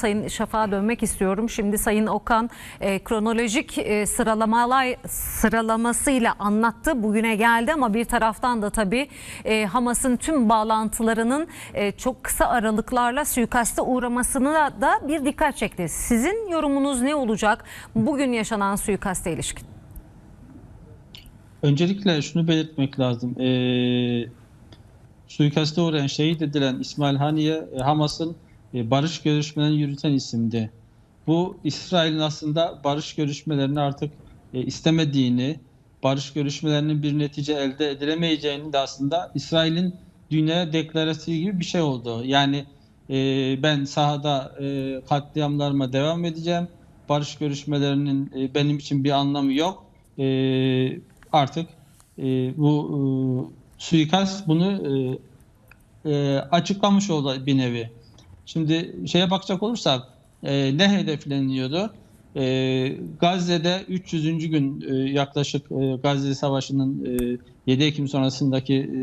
Sayın Şafak'a dönmek istiyorum. Şimdi Sayın Okan e, kronolojik e, sıralamalar sıralamasıyla anlattı. Bugüne geldi ama bir taraftan da tabii e, Hamas'ın tüm bağlantılarının e, çok kısa aralıklarla suikaste uğramasına da bir dikkat çekti. Sizin yorumunuz ne olacak bugün yaşanan suikaste ilişkin? Öncelikle şunu belirtmek lazım. Ee, suikaste uğrayan, şehit edilen İsmail Haniye e, Hamas'ın e, barış görüşmelerini yürüten isimdi. Bu İsrail'in aslında barış görüşmelerini artık e, istemediğini, barış görüşmelerinin bir netice elde edilemeyeceğini de aslında İsrail'in dünyaya deklarasyonu gibi bir şey oldu. Yani e, ben sahada e, katliamlarıma devam edeceğim. Barış görüşmelerinin e, benim için bir anlamı yok. E, artık e, bu e, suikast bunu e, e, açıklamış oldu bir nevi. Şimdi şeye bakacak olursak e, ne hedefleniyordu? E, Gazze'de 300. gün e, yaklaşık e, Gazze Savaşı'nın e, 7 Ekim sonrasındaki e,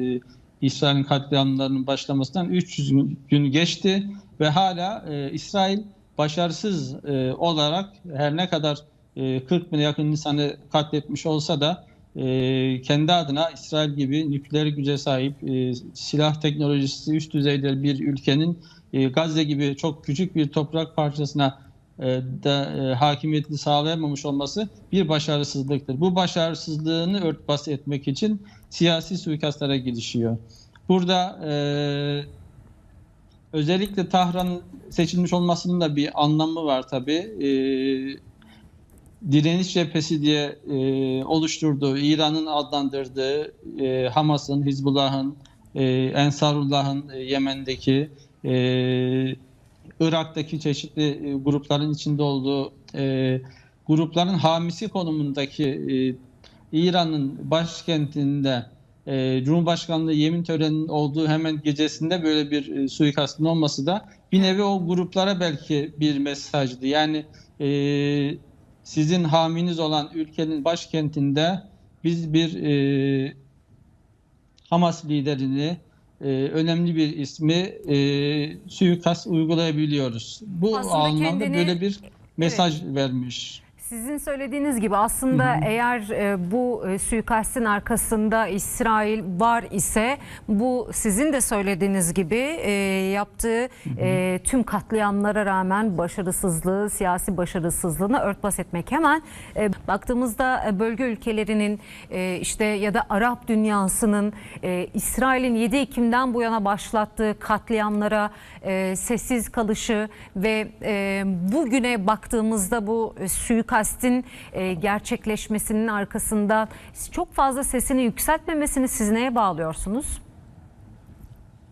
İsrail'in katliamlarının başlamasından 300 gün- geçti ve hala e, İsrail başarısız e, olarak her ne kadar e, 40 bine yakın insanı katletmiş olsa da e, kendi adına İsrail gibi nükleer güce sahip e, silah teknolojisi üst düzeyde bir ülkenin e, Gazze gibi çok küçük bir toprak parçasına e, da e, hakimiyetini sağlayamamış olması bir başarısızlıktır. Bu başarısızlığını örtbas etmek için siyasi suikastlara girişiyor. Burada e, özellikle Tahran'ın seçilmiş olmasının da bir anlamı var tabii. E, direniş cephesi diye e, oluşturduğu, İran'ın adlandırdığı e, Hamas'ın, Hizbullah'ın, e, Ensarullah'ın e, Yemen'deki, e, Irak'taki çeşitli e, grupların içinde olduğu e, grupların hamisi konumundaki e, İran'ın başkentinde e, Cumhurbaşkanlığı yemin töreninin olduğu hemen gecesinde böyle bir e, suikastın olması da bir nevi o gruplara belki bir mesajdı. Yani e, sizin haminiz olan ülkenin başkentinde biz bir e, Hamas liderini, e, önemli bir ismi e, suikast uygulayabiliyoruz. Bu Aslında anlamda kendini- böyle bir mesaj vermiş. Sizin söylediğiniz gibi aslında eğer e, bu e, suikastin arkasında İsrail var ise bu sizin de söylediğiniz gibi e, yaptığı e, tüm katliamlara rağmen başarısızlığı, siyasi başarısızlığını örtbas etmek. Hemen e, baktığımızda e, bölge ülkelerinin e, işte ya da Arap dünyasının e, İsrail'in 7 Ekim'den bu yana başlattığı katliamlara e, sessiz kalışı ve e, bugüne baktığımızda bu e, suikastin e, gerçekleşmesinin arkasında çok fazla sesini yükseltmemesini siz neye bağlıyorsunuz?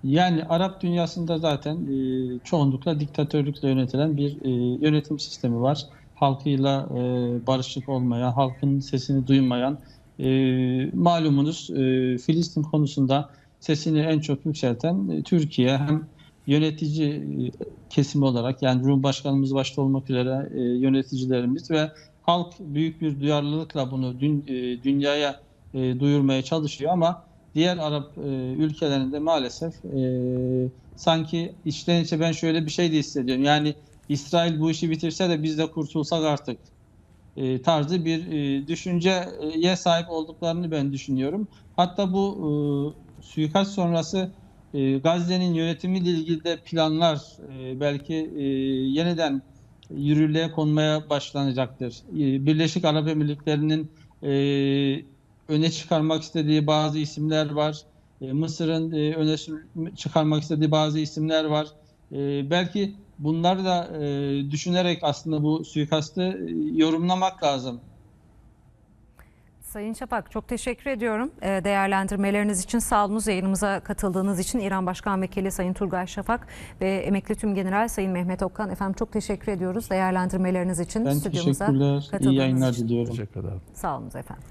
Yani Arap dünyasında zaten e, çoğunlukla diktatörlükle yönetilen bir e, yönetim sistemi var. Halkıyla e, barışık olmayan, halkın sesini duymayan, e, malumunuz e, Filistin konusunda sesini en çok yükselten e, Türkiye hem yönetici e, kesimi olarak yani Cumhurbaşkanımız başta olmak üzere e, yöneticilerimiz ve halk büyük bir duyarlılıkla bunu dün, e, dünyaya e, duyurmaya çalışıyor ama diğer Arap e, ülkelerinde maalesef e, sanki içten içe ben şöyle bir şey de hissediyorum. Yani İsrail bu işi bitirse de biz de kurtulsak artık e, tarzı bir e, düşünceye sahip olduklarını ben düşünüyorum. Hatta bu e, suikast sonrası e, Gazze'nin yönetimiyle ilgili de planlar e, belki e, yeniden yürürlüğe konmaya başlanacaktır. E, Birleşik Arap Emirlikleri'nin öne çıkarmak istediği bazı isimler var. Mısır'ın öne çıkarmak istediği bazı isimler var. Belki bunları da düşünerek aslında bu suikastı yorumlamak lazım. Sayın Şafak çok teşekkür ediyorum e, değerlendirmeleriniz için. Sağ olunuz yayınımıza katıldığınız için. İran Başkan Vekili Sayın Turgay Şafak ve Emekli Tüm General Sayın Mehmet Okkan. Efendim çok teşekkür ediyoruz değerleriniz için. Ben Stüdyomuza teşekkürler. İyi yayınlar için. diliyorum. Teşekkür ederim. Sağ olunuz efendim.